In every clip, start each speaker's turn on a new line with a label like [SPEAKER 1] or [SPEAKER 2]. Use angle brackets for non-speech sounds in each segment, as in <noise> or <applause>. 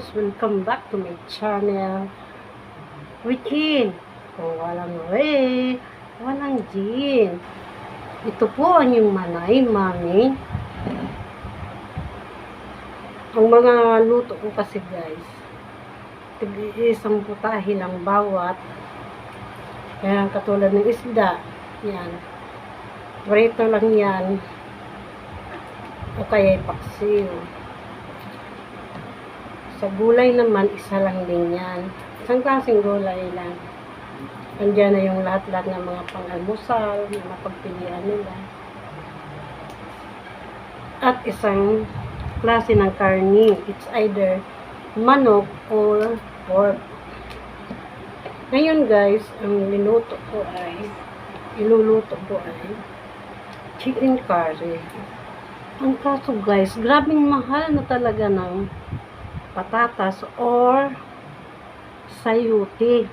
[SPEAKER 1] Guys, welcome back to my channel. Wichin, kung walang way, walang gin. Ito po ang yung manay, mami. Ang mga luto ko kasi guys, tig-isang putahe lang bawat. Kaya katulad ng isda, yan. Prito lang yan. O kaya paksiw. Sa gulay naman, isa lang din yan. Isang klaseng gulay lang. Andiyan na yung lahat-lahat ng mga pang-almusal, na pagpilian nila. At isang klase ng karni. It's either manok or pork. Ngayon guys, ang niluto ko ay, iluluto ko ay chicken curry. Ang kaso guys, grabing mahal na talaga ng patatas or sayuti.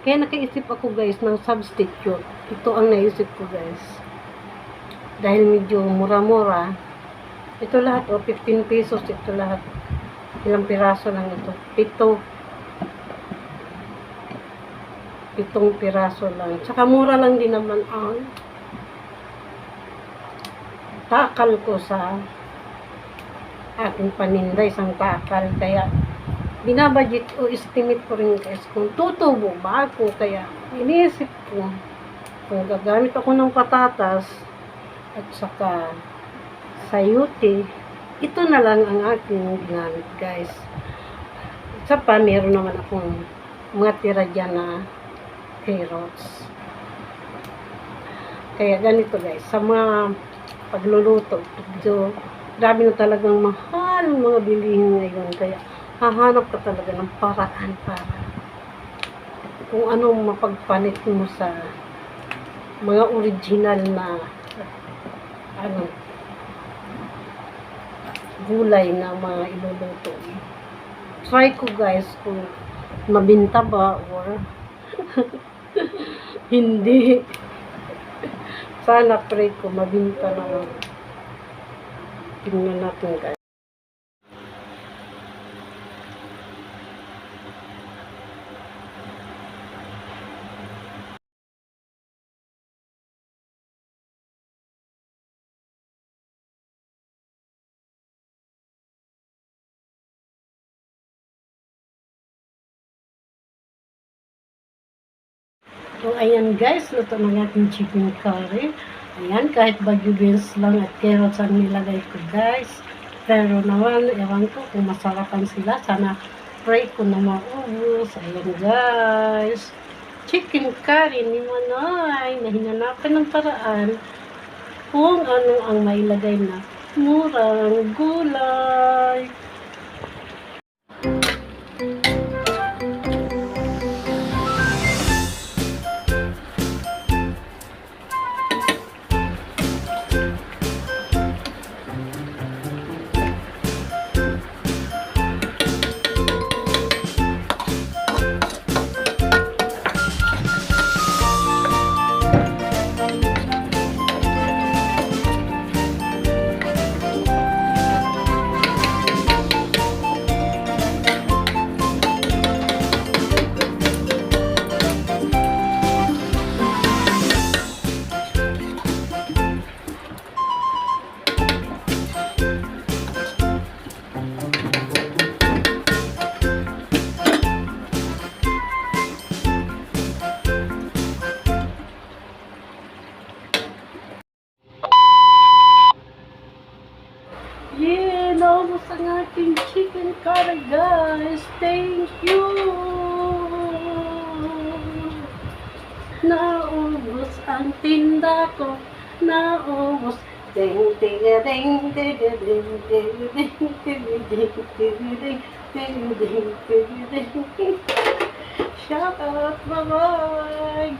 [SPEAKER 1] Kaya nakaisip ako guys ng substitute. Ito ang naisip ko guys. Dahil medyo mura-mura. Ito lahat o 15 pesos ito lahat. Ilang piraso lang ito. Pito. Pitong piraso lang. Tsaka mura lang din naman ang takal ko sa aking paninda, isang takal. Kaya, binabudget o estimate ko rin guys kung tutubo ba ako. Kaya, iniisip ko kung gagamit ako ng patatas at saka sayuti, ito na lang ang aking ginamit guys. Isa pa, meron naman akong mga tira dyan na carrots. Kaya ganito guys, sa mga pagluluto, medyo grabe na talagang mahal ang mga bilihin ngayon. Kaya hahanap ka talaga ng paraan para kung anong mapagpalit mo sa mga original na ano gulay na mga iluluto. Try ko guys kung mabinta ba or <laughs> hindi. Sana pray ko mabinta na Tingnan natin guys. So, ayan guys, luto ng ating chicken curry. Ayan, kahit bagyo beans lang at carrots ang nilagay ko guys. Pero naman, ewan ko kung masarapan sila. Sana pray ko na maubos. Ayan guys. Chicken curry ni Manay na hinanapan ng paraan kung ano ang mailagay na murang gulay. Naubos ang ating chicken curry, guys. Thank you. Naubos ang tinda ko. Naubos. Ding, ding, ding, ding, ding, ding, ding, ding, ding, ding, ding, ding, ding, ding. Shout out, bye-bye.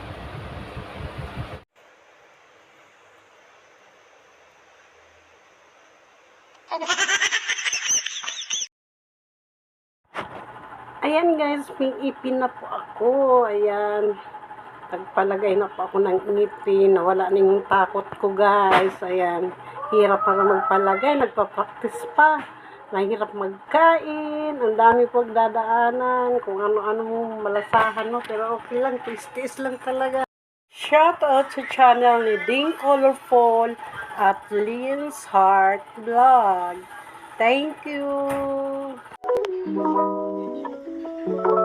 [SPEAKER 1] Ayan guys, may ipin na po ako. Ayan. Nagpalagay na po ako ng ipin. Nawala na yung takot ko guys. Ayan. Hirap para magpalagay. Nagpa-practice pa. mahirap magkain, ang dami pagdadaanan, kung ano-ano malasahan mo, pero okay lang, tiis-tiis lang talaga. Shout out sa channel ni Ding Colorful at Lynn's Heart Vlog. Thank you! thank you.